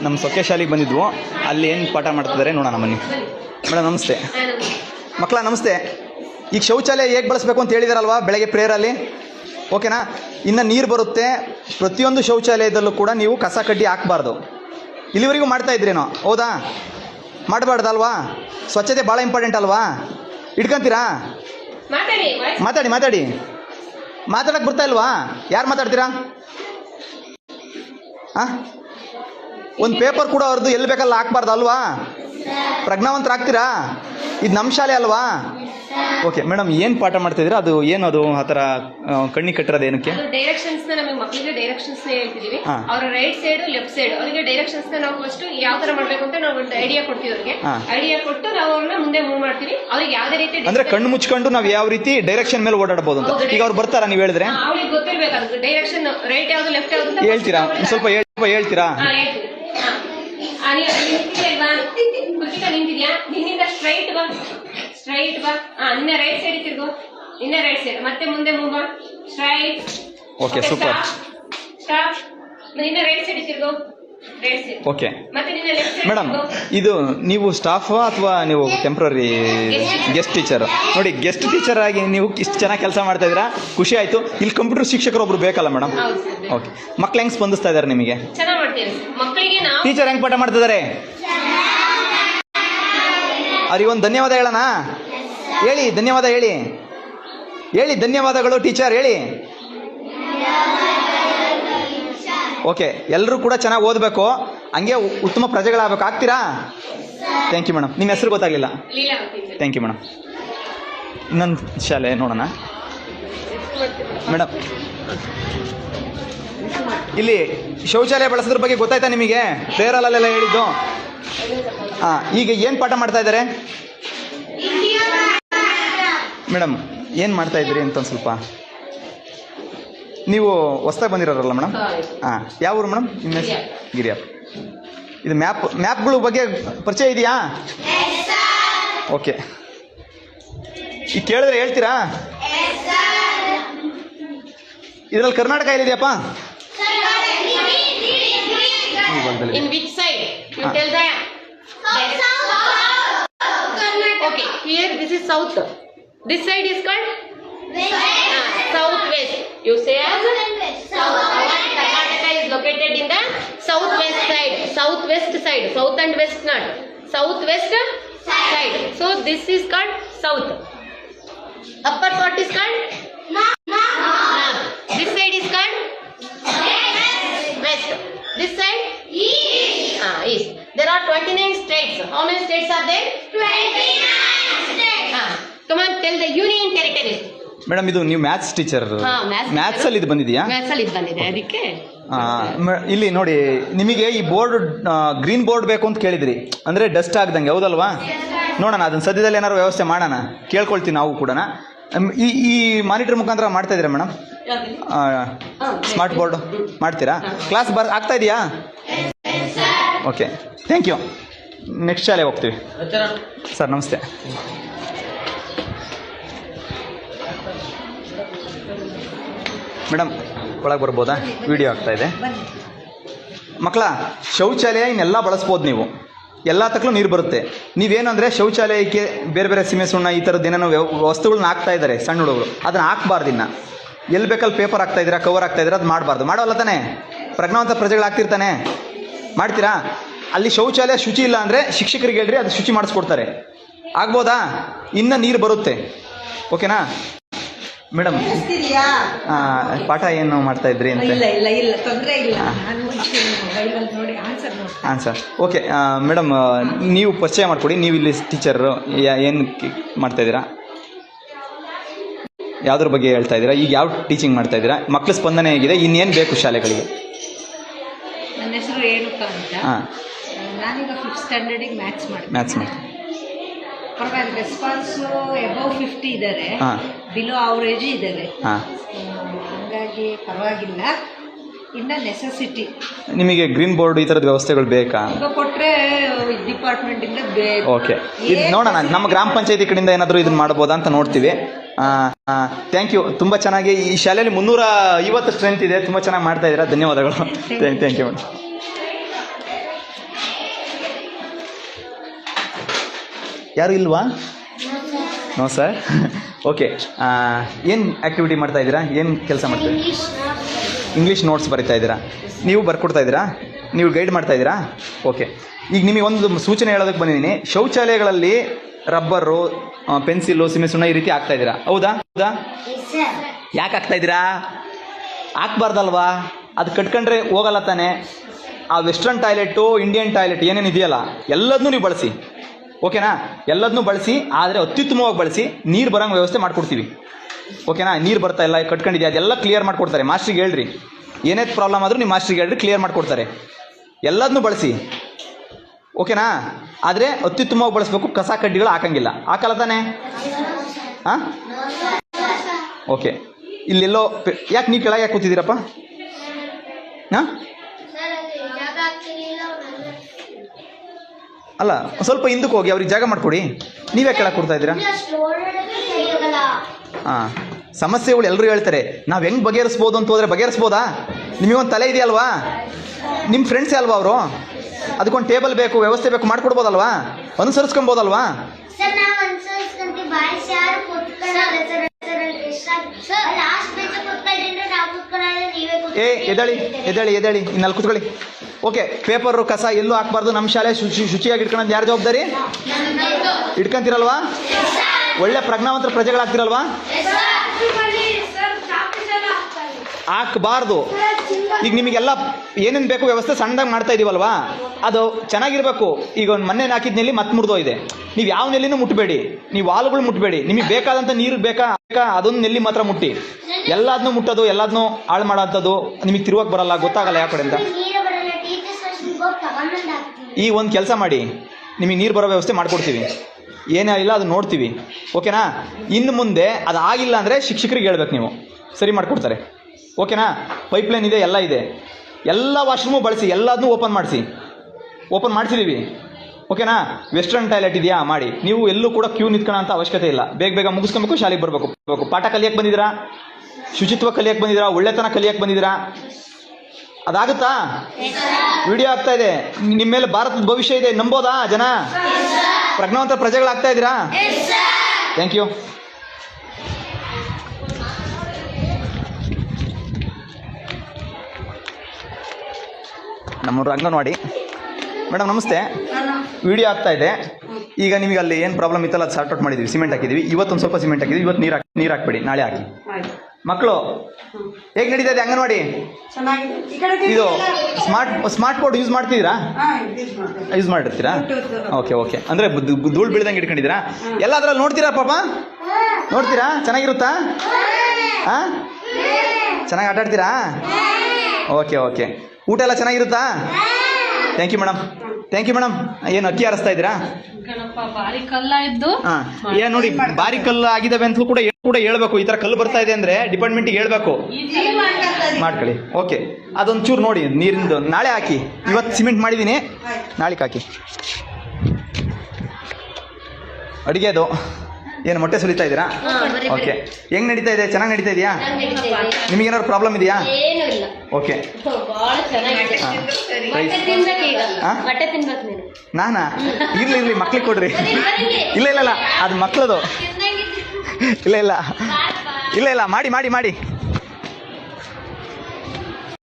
ನಮ್ಮ ಸೊಕ್ಕೆ ಶಾಲೆಗೆ ಬಂದಿದ್ವು. ಅಲ್ಲಿ ಏನು ಪಾಠ ಮಾಡ್ತಿದ್ದಾರೆ ನೋಡೋಣ ಬನ್ನಿ. ಮೇಡಮ್ ನಮಸ್ತೆ. ಮಕ್ಕಳ ನಮಸ್ತೆ. ಈಗ ಶೌಚಾಲಯ ಹೇಗೆ ಬಳಸಬೇಕು ಅಂತ ಹೇಳಿದಾರಲ್ವಾ ಬೆಳಗ್ಗೆ ಪ್ರೇಯರಲ್ಲಿ ಓಕೆನಾ? ಇನ್ನು ನೀರು ಬರುತ್ತೆ. ಪ್ರತಿಯೊಂದು ಶೌಚಾಲಯದಲ್ಲೂ ಕೂಡ ನೀವು ಕಸ ಕಡ್ಡಿ ಹಾಕಬಾರ್ದು. ಇಲ್ಲಿವರೆಗೂ ಮಾಡ್ತಾ ಇದ್ರೇನೋ? ಹೌದಾ? ಮಾಡಬಾರ್ದಲ್ವಾ? ಸ್ವಚ್ಛತೆ ಭಾಳ ಇಂಪಾರ್ಟೆಂಟ್ ಅಲ್ವಾ? ಇಟ್ಕೊಂತೀರಾ? ಮಾತಾಡಿ ಮಾತಾಡಿ ಮಾತಾಡಿ. ಮಾತಾಡಕ್ಕೆ ಬರ್ತಾ ಇಲ್ವಾ? ಯಾರು ಮಾತಾಡ್ತೀರಾ? ಹಾಂ ಒಂದು ಪೇಪರ್ ಕೂಡ ಅವ್ರದ್ದು ಎಲ್ಲಿ ಬೇಕಲ್ಲ ಹಾಕ್ಬಾರ್ದು ಅಲ್ವಾ? ಪ್ರಜ್ಞಾವಂತರಾಗ್ತೀರಾ? ಇದು ನಮ್ಮ ಶಾಲೆ ಅಲ್ವಾ? ಓಕೆ ಮೇಡಮ್ ಏನು ಪಾಠ ಮಾಡ್ತಿದ್ದೀರಾ? ಅದು ಏನು ಅದು ಆ ಥರ ಆ, ಕಣ್ಣಿಗೆ ಕಟ್ಟಿರೋದು ಏನಕ್ಕೆ? ಡೈರೆಕ್ಷನ್ಸ್ ನಮಗೆ ಮಕ್ಕಳಿಗೆ ಡೈರೆಕ್ಷನ್ಸ್ ಹೇಳ್ತಿದೀವಿ. ಹಾ. ಅವ್ರ ರೈಟ್ ಸೈಡ್ ಲೆಫ್ಟ್ ಸೈಡ್ ಅವರಿಗೆ ಡೈರೆಕ್ಷನ್ಸ್ ನಾವು ಫಸ್ಟ್ ಯಾವ ತರ ಮಾಡ್ಬೇಕು ಅಂತ ನಾವು ಒಂದು ಐಡಿಯಾ ಕೊಡ್ತೀವಿ ಅವ್ರಿಗೆ. ಹಾ. ಐಡಿಯಾ ಕೊಟ್ಟು ನಾವು ಅವ್ರನ್ನ ಮುಂದೆ ಮೂವ್ ಮಾಡ್ತೀವಿ. ಅವ್ರಿಗೆ ಯಾವ್ದೇ ರೀತಿ ಅಂದ್ರೆ ಕಣ್ಣು ಮುಚ್ಕೊಂಡು ನಾವು ಯಾವ ರೀತಿ ಡೈರೆಕ್ಷನ್ ಮೇಲೆ ಓಡಾಡಬಹುದು ಅಂತ. ಈಗ ಅವ್ರು ಬರ್ತಾರಾ ನೀವು ಹೇಳಿದ್ರೆ? ಅವ್ರಿಗೆ ಗೊತ್ತಿರ್ಬೇಕು ಅದು ಡೈರೆಕ್ಷನ್ ರೈಟ್ ಯಾವ್ದು ಲೆಫ್ಟ್ ಯಾವ್ದು ಅಂತ ಹೇಳ್ತೀರಾ? ಸ್ವಲ್ಪ ಹೇಳ್- ಸ್ವಲ್ಪ ಹೇಳ್ತೀರಾ? ಹಾ, ಹೇಳ್ತೀನಿ. ಹಾ. ಆ, ನೀ- ನೀನ್ ನಿಂತಿದ್ಯಲ್ವಾ? ಕೃತಿಕಾ ನಿಂತಿದ್ಯಾ? ನಿನ್ನಿಂದ ಸ್ಟ್ರೈಟ್ ಬಾ. ಸ್ಟ್ರೈಟ್ ಬಾ. ಹಾ ನಿನ್ನ ರೈಟ್ ಸೈಡ್ ತಿರ್ಗು. ಇನ್ನ ರೈಟ್ ಸೈಡ್ ಮತ್ತೆ ಮುಂದೆ ಮೂವ್ ಬಾ ಸ್ಟ್ರೈಟ್ ಓಕೆ ಸೂಪರ್ ಸ್ಟಾಪ್ ಇನ್ನ ರೈಟ್ ಸೈಡ್ ತಿರ್ಗು. ರೈಟ್ ಸೈಡ್ ಓಕೆ ಮತ್ತೆ ನಿನ್ನ ಲೆಫ್ಟ್ ಸೈಡ್ ಮೇಡಮ್ ಇದು ನೀವು ಸ್ಟಾಫ್ ಅಥವಾ ನೀವು ಟೆಂಪ್ರರಿ ಗೆಸ್ಟ್ ಟೀಚರ್ ನೋಡಿ ಗೆಸ್ಟ್ ಟೀಚರ್ ಆಗಿ ನೀವು ಇಷ್ಟು ಚೆನ್ನಾಗಿ ಕೆಲಸ ಮಾಡ್ತಾ ಇದ್ದೀರಾ? ಖುಷಿ ಆಯಿತು. ಇಲ್ಲಿ ಕಂಪ್ಯೂಟರ್ ಶಿಕ್ಷಕರು ಒಬ್ರು ಬೇಕಲ್ಲ ಮೇಡಮ್ ಓಕೆ ಮಕ್ಳು ಹೆಂಗೆ ಸ್ಪಂದಿಸ್ತಾ ಇದ್ದಾರೆ ನಿಮಗೆ? ಚೆನ್ನಾಗಿ ಮಾಡ್ತೀವಿ ಮಕ್ಕಳಿಗೆ ನಾವು ಟೀಚರ್ ಹೆಂಗೆ ಪಾಠ ಮಾಡ್ತಿದ್ದಾರೆ? ಅವ್ರಿಗೊಂದು ಧನ್ಯವಾದ ಹೇಳೋಣ? ಹೇಳಿ, ಧನ್ಯವಾದ ಹೇಳಿ. ಹೇಳಿ, ಧನ್ಯವಾದಗಳು ಟೀಚರ್, ಹೇಳಿ. ಓಕೆ ಎಲ್ಲರೂ ಕೂಡ ಚೆನ್ನಾಗಿ ಓದಬೇಕು. ಹಂಗೆ ಉತ್ತಮ ಪ್ರಜೆಗಳಾಗಬೇಕು. ಆಗ್ತೀರಾ? ಥ್ಯಾಂಕ್ ಯು ಮೇಡಮ್ ನಿಮ್ಮ ಹೆಸರು ಗೊತ್ತಾಗಲಿಲ್ಲ. ಥ್ಯಾಂಕ್ ಯು ಮೇಡಮ್ ಇನ್ನೊಂದು ಶಾಲೆ ನೋಡೋಣ. ಮೇಡಮ್ ಇಲ್ಲಿ ಶೌಚಾಲಯ ಬಳಸೋದ್ರ ಬಗ್ಗೆ ಗೊತ್ತಾಯ್ತಾ ನಿಮಗೆ? ಪ್ರೇರಲಲ್ಲೆಲ್ಲ ಹೇಳಿದ್ದು. ಹಾಂ ಈಗ ಏನು ಪಾಠ ಮಾಡ್ತಾ ಇದ್ದಾರೆ? ಮೇಡಮ್ ಏನು ಮಾಡ್ತಾ ಇದ್ದೀರಿ ಅಂತ ಒಂದು ಸ್ವಲ್ಪ. ನೀವು ಹೊಸ್ದಾಗಿ ಬಂದಿರೋರಲ್ಲ ಮೇಡಮ್? ಹಾಂ ಯಾವ ಊರು ಮೇಡಮ್? ನಿಮ್ಮ ಹೆಸರು? ಗಿರಿಯಪ್ಪ ಇದು ಮ್ಯಾಪ್ ಮ್ಯಾಪ್ಗಳ ಬಗ್ಗೆ ಪರಿಚಯ ಇದೆಯಾ? ಓಕೆ. ಈಗ ಕೇಳಿದ್ರೆ ಹೇಳ್ತೀರಾ? ಇದರಲ್ಲಿ ಕರ್ನಾಟಕ ಎಲ್ಲಿದೆಯಪ್ಪ? ಸೈಡ್ ಭಾಗದಲ್ಲಿ. In Okay, here this is south. This side is called Ah, southwest. You say as south. Our Karnataka is located in the southwest side. Southwest side. South and west not. Southwest side. So this is called south. Upper part is called north. Are 29 states. How many states are there? 29 states. Ah, come on, tell the union territories. Madam ಇದು ನೀವು maths teacher maths ಅಲ್ಲಿ ಮ್ಯಾಥ್ಸಲ್ಲಿ ಇದು ಬಂದಿದೆಯಾ? ಅಲ್ಲಿ ಬಂದಿದೆ ಅದಕ್ಕೆ. ಮ- ಇಲ್ಲಿ ನೋಡಿ ನಿಮಗೆ ಈ ಬೋರ್ಡ್ ಗ್ರೀನ್ ಬೋರ್ಡ್ ಬೇಕು ಅಂತ ಕೇಳಿದ್ರಿ. ಅಂದರೆ ಡಸ್ಟ್ ಆಗ್ದಂಗೆ ಹೌದಲ್ವಾ? ನೋಡೋಣ ಅದನ್ನ ಸದ್ಯದಲ್ಲಿ ಏನಾದ್ರು ವ್ಯವಸ್ಥೆ ಮಾಡೋಣ. ಕೇಳ್ಕೊಳ್ತೀವಿ ನಾವು ಕೂಡ ಈ ಈ ಮಾನಿಟರ್ ಮುಖಾಂತರ ಮಾಡ್ತಾ ಇದ್ದೀರಾ ಮೇಡಮ್ ಸ್ಮಾರ್ಟ್ ಬೋರ್ಡ್ ಮಾಡ್ತೀರಾ? ಕ್ಲಾಸ್ ಬರ್ ಆಗ್ತಾ ಇದೆಯಾ? ಓಕೆ ಥ್ಯಾಂಕ್ ಯು ನೆಕ್ಸ್ಟ್ ಶಾಲೆ ಹೋಗ್ತೀವಿ. ಸರ್ ನಮಸ್ತೆ. ಮೇಡಮ್ ಒಳಗೆ ಬರ್ಬೋದಾ? ವಿಡಿಯೋ ಆಗ್ತಾ ಇದೆ. ಮಕ್ಕಳ ಶೌಚಾಲಯ ಇನ್ನೆಲ್ಲ ಬಳಸ್ಬೋದು ನೀವು. ಎಲ್ಲ ತಕ್ಕಲೂ ನೀರು ಬರುತ್ತೆ. ನೀವೇನಂದರೆ ಶೌಚಾಲಯಕ್ಕೆ ಬೇರೆ ಬೇರೆ ಸಿಮೆ ಸುಣ್ಣ ಈ ಥರದ್ದು ಏನೇನೋ ವಸ್ತುಗಳನ್ನ ಹಾಕ್ತಾ ಇದ್ದಾರೆ ಸಣ್ಣ ಹುಡುಗರು. ಅದನ್ನ ಹಾಕ್ಬಾರ್ದು ಇನ್ನು. ಎಲ್ಲಿ ಬೇಕಲ್ಲಿ ಪೇಪರ್ ಹಾಕ್ತಾ ಇದ್ದೀರಾ ಕವರ್ ಹಾಕ್ತಾ ಇದ್ದೀರಾ ಅದು ಮಾಡಬಾರ್ದು. ಮಾಡೋಲ್ಲ ತಾನೆ? ಪ್ರಜ್ಞಾವಂತ ಪ್ರಜೆಗಳು ಆಗ್ತಿರ್ತಾನೆ. ಮಾಡ್ತೀರಾ? ಅಲ್ಲಿ ಶೌಚಾಲಯ ಶುಚಿ ಇಲ್ಲ ಅಂದರೆ ಶಿಕ್ಷಕರಿಗೆ ಹೇಳ್ರಿ ಅದು ಶುಚಿ ಮಾಡಿಸ್ಕೊಡ್ತಾರೆ. ಆಗ್ಬೋದಾ? ಇನ್ನು ನೀರು ಬರುತ್ತೆ. ಓಕೆನಾ? ಮೇಡಮ್ ಪಾಠ ಏನು ಮಾಡ್ತಾ ಇದ್ರಿ ಅಂತ? ಹಾಂ. ಸರ್ ಓಕೆ ಮೇಡಮ್ ನೀವು ಪರಿಚಯ ಮಾಡಿಕೊಡಿ. ನೀವು ಇಲ್ಲಿ ಟೀಚರ್ ಏನು ಮಾಡ್ತಾ ಇದ್ದೀರಾ? ಯಾವುದ್ರ ಬಗ್ಗೆ ಹೇಳ್ತಾ ಇದ್ದೀರಾ? ಈಗ ಯಾವ ಟೀಚಿಂಗ್ ಮಾಡ್ತಾ ಇದ್ದೀರಾ? ಮಕ್ಕಳ ಸ್ಪಂದನೆ ಆಗಿದೆ ಇನ್ನೇನು ಬೇಕು ಶಾಲೆಗಳಿಗೆ? ನನ್ನ ಹೆಸರು ರೇಣುಕಾ ಅಂತ. ಹಾಂ. ನಾನೀಗ ಫಿಫ್ತ್ ಸ್ಟ್ಯಾಂಡರ್ಡಿಗೆ ಮ್ಯಾಥ್ಸ್ ಮಾಡಿ ಮ್ಯಾಥ್ಸ್ ಮಾಡಿ ಪರವಾಗಿಲ್ಲ ರೆಸ್ಪಾನ್ಸು ಎಬವ್ ಫಿಫ್ಟಿ ಇದ್ದಾರೆ ಹಾಂ. ಬಿಲೋ ಅವರೇಜ್ ಇದ್ದಾರೆ ಹಾಂ. ಹಂಗಾಗಿ ಪರವಾಗಿಲ್ಲ. ಇನ್ನ ನೆಸೆಸಿಟಿ ನಿಮಗೆ ಗ್ರೀನ್ ಬೋರ್ಡ್ ಈ ಥರದ ವ್ಯವಸ್ಥೆಗಳು ಬೇಕಾ? ಈಗ ಕೊಟ್ಟರೆ ಡಿಪಾರ್ಟ್ಮೆಂಟಿಂದ ಓಕೆ ಇದು ನೋಡೋಣ ನಮ್ಮ ಗ್ರಾಮ ಪಂಚಾಯತಿ ಕಡೆಯಿಂದ ಏನಾದರೂ ಇದನ್ನ ಮಾಡ್ಬೋದಾ ಅಂತ ನೋಡ್ತೀವಿ. ಥ್ಯಾಂಕ್ ಯು ತುಂಬಾ ಚೆನ್ನಾಗಿ ಈ ಶಾಲೆಯಲ್ಲಿ ಮುನ್ನೂರ ಐವತ್ತು ಸ್ಟ್ರೆಂತ್ ಇದೆ. ತುಂಬಾ ಚೆನ್ನಾಗಿ ಮಾಡ್ತಾ ಇದ್ದೀರಾ? ಧನ್ಯವಾದಗಳು. ಥ್ಯಾಂಕ್ ಯು ಮೇಡಮ್ ಯಾರು ಇಲ್ವಾ? No sir. ಓಕೆ ಏನು ಆಕ್ಟಿವಿಟಿ ಮಾಡ್ತಾ ಇದ್ದೀರಾ? ಏನು ಕೆಲಸ ಮಾಡ್ತೀರಿ ಇಂಗ್ಲಿಷ್ ನೋಟ್ಸ್ ಬರಿತಾ ಇದ್ದೀರಾ? ನೀವು ಬರ್ಕೊಡ್ತಾ ಇದ್ದೀರಾ? ನೀವು ಗೈಡ್ ಮಾಡ್ತಾ ಇದ್ದೀರಾ? ಓಕೆ ಈಗ ನಿಮಗೆ ಒಂದು ಸೂಚನೆ ಹೇಳೋದಕ್ಕೆ ಬಂದಿದ್ದೀನಿ. ಶೌಚಾಲಯಗಳಲ್ಲಿ ರಬ್ಬರು ಪೆನ್ಸಿಲು, ಸಿಮೆ ಸುಣ್ಣ ಈ ರೀತಿ ಹಾಕ್ತಾ ಇದ್ದೀರಾ? ಹೌದಾ? ಹೌದಾ? ಯಾಕೆ ಹಾಕ್ತಾ ಇದ್ದೀರಾ? ಹಾಕ್ಬಾರ್ದಲ್ವಾ? ಅದು ಕಟ್ಕೊಂಡ್ರೆ ಹೋಗಲ್ಲ ತಾನೆ. ಆ ವೆಸ್ಟರ್ನ್ ಟಾಯ್ಲೆಟು, ಇಂಡಿಯನ್ ಟಾಯ್ಲೆಟ್ ಏನೇನು ಇದೆಯಲ್ಲ ಎಲ್ಲದನ್ನೂ ನೀವು ಬಳಸಿ. ಓಕೆನಾ? ಎಲ್ಲದನ್ನೂ ಬಳಸಿ, ಆದರೆ ಅತ್ಯುತ್ತಮವಾಗಿ ಬಳಸಿ, ನೀರು ಬರೋಂಗೆ ವ್ಯವಸ್ಥೆ ಮಾಡಿಕೊಡ್ತೀವಿ. ಓಕೆನಾ? ನೀರು ಬರ್ತಾ ಇಲ್ಲ, ಕಟ್ಕೊಂಡಿದ್ಯಾ? ಅದೆಲ್ಲ ಕ್ಲಿಯರ್ ಮಾಡಿಕೊಡ್ತಾರೆ. ಮಾಸ್ಟ್ರಿಗೆ ಹೇಳ್ರಿ. ಏನೇ ಪ್ರಾಬ್ಲಮ್ ಆದರೂ ನೀವು ಮಾಸ್ಟ್ರಿಗೆ ಹೇಳ್ರಿ ಕ್ಲಿಯರ್ ಮಾಡಿಕೊಡ್ತಾರೆ. ಎಲ್ಲದನ್ನೂ ಬಳಸಿ. ಓಕೆನಾ? ಆದರೆ ಅತ್ಯುತ್ತಮವಾಗಿ ಬಳಸಬೇಕು ಕಸ ಕಡ್ಡಿಗಳು ಹಾಕಂಗಿಲ್ಲ. ಹಾಕಲ್ಲ ತಾನೆ? ಹಾಂ ಓಕೆ. ಇಲ್ಲೆಲ್ಲೋ ಯಾಕೆ ನೀವು ಕೆಳಗೆ ಯಾಕೆ ಕೂತಿದ್ದೀರಪ್ಪ? ಹಾಂ ಅಲ್ಲ, ಸ್ವಲ್ಪ ಹಿಂದಕ್ಕೆ ಹೋಗಿ, ಅವ್ರಿಗೆ ಜಾಗ ಮಾಡಿಕೊಡಿ. ನೀವೇ ಕೆಳಗೆ ಕೊಡ್ತಾ ಇದ್ದೀರಾ? ಹಾಂ ಸಮಸ್ಯೆಗಳು ಎಲ್ಲರೂ ಹೇಳ್ತಾರೆ, ನಾವು ಹೆಂಗೆ ಬಗೆಹರಿಸ್ಬೋದು ಅಂತ ಹೋದರೆ ಬಗೆಹರಿಸ್ಬೋದಾ? ನಿಮಗೊಂದು ತಲೆ ಇದೆಯಲ್ವಾ? ನಿಮ್ಮ ಫ್ರೆಂಡ್ಸೇ ಅಲ್ವಾ ಅವರು? ಅದಕ್ಕೊಂದು ಟೇಬಲ್ ಬೇಕು ವ್ಯವಸ್ಥೆ ಬೇಕು ಮಾಡ್ಕೊಡ್ಬೋದಲ್ವಾ ಅನುಸರಿಸ್ಕೊಬೋದಲ್ವಾ ಏ ಎದಳಿ ಎದಳಿ ಎದಳಿ ಇನ್ನಲ್ಲಿ ಕುತ್ಕೊಳ್ಳಿ ಓಕೆ ಪೇಪರು ಕಸ ಎಲ್ಲೂ ಹಾಕ್ಬಾರ್ದು ನಮ್ಮ ಶಾಲೆ ಶುಚಿ ಶುಚಿಯಾಗಿ ಇಟ್ಕೊಳ್ಳೋದು ಯಾರು ಜವಾಬ್ದಾರಿ ಇಟ್ಕೊಂತೀರಲ್ವಾ ಒಳ್ಳೆ ಪ್ರಜ್ಞಾವಂತರ ಪ್ರಜೆಗಳಾಗ್ತಿರಲ್ವಾ ಹಾಕ್ಬಾರ್ದು. ಈಗ ನಿಮಗೆಲ್ಲ ಏನೇನು ಬೇಕು ವ್ಯವಸ್ಥೆ ಸಣ್ಣದಾಗಿ ಮಾಡ್ತಾ ಇದೀವಲ್ವಾ? ಅದು ಚೆನ್ನಾಗಿರ್ಬೇಕು. ಈಗ ಒಂದು ಮೊನ್ನೆ ಹಾಕಿದ ನೆಲ್ಲಿ ಮತ್ತೆ ಇದೆ ನೀವು ಯಾವ ನೆಲ್ಲಿನೂ ಮುಟ್ಟಬೇಡಿ ನೀವು ಹಾಲುಗಳು ಮುಟ್ಟಬೇಡಿ ನಿಮಗೆ ಬೇಕಾದಂಥ ನೀರು ಬೇಕಾ? ಬೇಕಾ? ಅದೊಂದು ನೆಲ್ಲಿ ಮಾತ್ರ ಮುಟ್ಟಿ. ಎಲ್ಲದನ್ನೂ ಮುಟ್ಟೋದು ಎಲ್ಲದನ್ನೂ ಹಾಳು ಮಾಡೋಂಥದ್ದು ನಿಮಗೆ ತಿರುವಾಗ ಬರಲ್ಲ, ಗೊತ್ತಾಗಲ್ಲ ಯಾವ ಕಡೆಯಿಂದ. ಈ ಒಂದು ಕೆಲಸ ಮಾಡಿ. ನಿಮಗೆ ನೀರು ಬರೋ ವ್ಯವಸ್ಥೆ ಮಾಡಿಕೊಡ್ತೀವಿ. ಏನೇ ಇಲ್ಲ ಅದು ನೋಡ್ತೀವಿ. ಓಕೆನಾ? ಇನ್ನು ಮುಂದೆ ಅದು ಆಗಿಲ್ಲ ಅಂದರೆ ಶಿಕ್ಷಕರಿಗೆ ಹೇಳ್ಬೇಕು ನೀವು. ಸರಿ ಮಾಡಿಕೊಡ್ತಾರೆ. ಓಕೆನಾ? ಪೈಪ್ಲೈನ್ ಇದೆ ಎಲ್ಲ ಇದೆ. ಎಲ್ಲ ವಾಶ್ರೂಮು ಬಳಸಿ ಎಲ್ಲದನ್ನೂ ಓಪನ್ ಮಾಡಿಸಿ. ಓಪನ್ ಮಾಡಿಸಿದ್ದೀವಿ ಓಕೆನಾ? ವೆಸ್ಟರ್ನ್ ಟಾಯ್ಲೆಟ್ ಇದೆಯಾ? ಮಾಡಿ. ನೀವು ಎಲ್ಲೂ ಕೂಡ ಕ್ಯೂ ನಿಂತ್ಕೊಳ್ಳೋ ಅಂತ ಅವಶ್ಯಕತೆ ಇಲ್ಲ. ಬೇಗ ಬೇಗ ಮುಗಿಸ್ಕೊಬೇಕು ಶಾಲೆಗೆ ಬರಬೇಕು. ಬರಬೇಕು. ಪಾಠ ಕಲಿಯಕ್ಕೆ ಬಂದಿದ್ದೀರಾ? ಶುಚಿತ್ವ ಕಲಿಯಕ್ಕೆ ಬಂದಿದ್ದೀರಾ? ಒಳ್ಳೆತನ ಕಲಿಯಕ್ಕೆ ಬಂದಿದ್ದೀರಾ? ಅದಾಗುತ್ತಾ? ವಿಡಿಯೋ ಆಗ್ತಾ ಇದೆ. ನಿಮ್ಮ ಮೇಲೆ ಭಾರತದ ಭವಿಷ್ಯ ಇದೆ. ನಂಬೋದಾ ಜನ? ಪ್ರಜ್ಞಾವಂತ ಪ್ರಜೆಗಳಾಗ್ತಾ ಇದ್ದೀರಾ? ಥ್ಯಾಂಕ್ ಯು ನಮ್ಮೂರು ಅಂಗನವಾಡಿ. ಮೇಡಮ್ ನಮಸ್ತೆ. ವಿಡಿಯೋ ಆಗ್ತಾ ಇದೆ. ಈಗ ನಿಮಗೆ ಅಲ್ಲಿ ಏನು ಪ್ರಾಬ್ಲಮ್ ಇತ್ತಲ್ಲ ಅದು ಸಾರ್ಟ್ ಔಟ್ ಮಾಡಿದ್ವಿ. ಸಿಮೆಂಟ್ ಹಾಕಿದ್ವಿ. ಇವತ್ತೊಂದು ಸ್ವಲ್ಪ ಸಿಮೆಂಟ್ ಹಾಕಿದ್ವಿ. ಇವತ್ತು ನೀರು ಹಾಕಿ ನೀರು ಹಾಕ್ಬೇಡಿ. ನಾಳೆ ಹಾಕಿ. ಮಕ್ಕಳು ಹೇಗೆ ನಡೀತಾ ಇದೆ ಅಂಗನವಾಡಿ? ಇದು ಸ್ಮಾರ್ಟ್ ಸ್ಮಾರ್ಟ್ ಬೋರ್ಡ್ ಯೂಸ್ ಮಾಡ್ತಿದ್ದೀರಾ? ಯೂಸ್ ಮಾಡಿರ್ತೀರಾ ಓಕೆ ಓಕೆ ಅಂದರೆ ಧೂಳು ಬೀಳ್ದಂಗೆ ಇಟ್ಕೊಂಡಿದ್ದೀರಾ? ಎಲ್ಲ ಅದ್ರಲ್ಲಿ ನೋಡ್ತೀರಾ ಪಾಪ? ನೋಡ್ತೀರಾ? ಚೆನ್ನಾಗಿರುತ್ತಾ? ಹಾಂ. ಚೆನ್ನಾಗಿ ಆಟಾಡ್ತೀರಾ? ಓಕೆ ಓಕೆ ಊಟ ಎಲ್ಲ ಚೆನ್ನಾಗಿರುತ್ತಾ? Thank you madam thank you madam ಏನು ಅಕ್ಕಿ ಹಾರಿಸ್ತಾ ಇದ್ದೀರಾ? ಹಾಂ ಏನು ನೋಡಿ ಬಾರಿ ಕಲ್ಲು ಆಗಿದಾವೆ ಅಂತಲೂ ಕೂಡ ಕೂಡ ಹೇಳ್ಬೇಕು. ಈ ಥರ ಕಲ್ಲು ಬರ್ತಾ ಇದೆ ಅಂದರೆ ಡಿಪಾರ್ಟ್ಮೆಂಟಿಗೆ ಹೇಳ್ಬೇಕು. ಮಾಡ್ಕೊಳ್ಳಿ. ಓಕೆ ಅದೊಂದು ಚೂರು ನೋಡಿ ನೀರಿಂದು. ನಾಳೆ ಹಾಕಿ. ಇವತ್ತು ಸಿಮೆಂಟ್ ಮಾಡಿದ್ದೀನಿ ನಾಳೆ ಹಾಕಿ. ಅಡುಗೆದು ಏನು ಮೊಟ್ಟೆ ಸುಲಿತಾ ಇದ್ದೀರಾ. ಓಕೆ ಹೆಂಗ್ ನಡೀತಾ ಇದೆ? ಚೆನ್ನಾಗಿ ನಡೀತಾ ಇದೆಯಾ? ನಿಮಗೇನಾದ್ರು ಪ್ರಾಬ್ಲಮ್ ಇದೆಯಾ? ಇಲ್ಲ ಓಕೆ ಬಹಳ ಚೆನ್ನಾಗಿದೆ ಹಾಂ ಬಟ್ಟೆ ತಿನ್ಬೇಕು ಈಗ ಹಾ? ಬಟ್ಟೆ ತಿನ್ಬೇಕು ನೀನು. ನಾನಾ? ಇರ್ಲಿ ಇರ್ಲಿ ಮಕ್ಳಿಗೆ ಕೊಡ್ರಿ. ಇಲ್ಲ ಇಲ್ಲ ಇಲ್ಲ ಅದು ಮಕ್ಕಳದು ಇಲ್ಲ ಇಲ್ಲ. ಇಲ್ಲ ಇಲ್ಲ ಮಾಡಿ ಮಾಡಿ ಮಾಡಿ.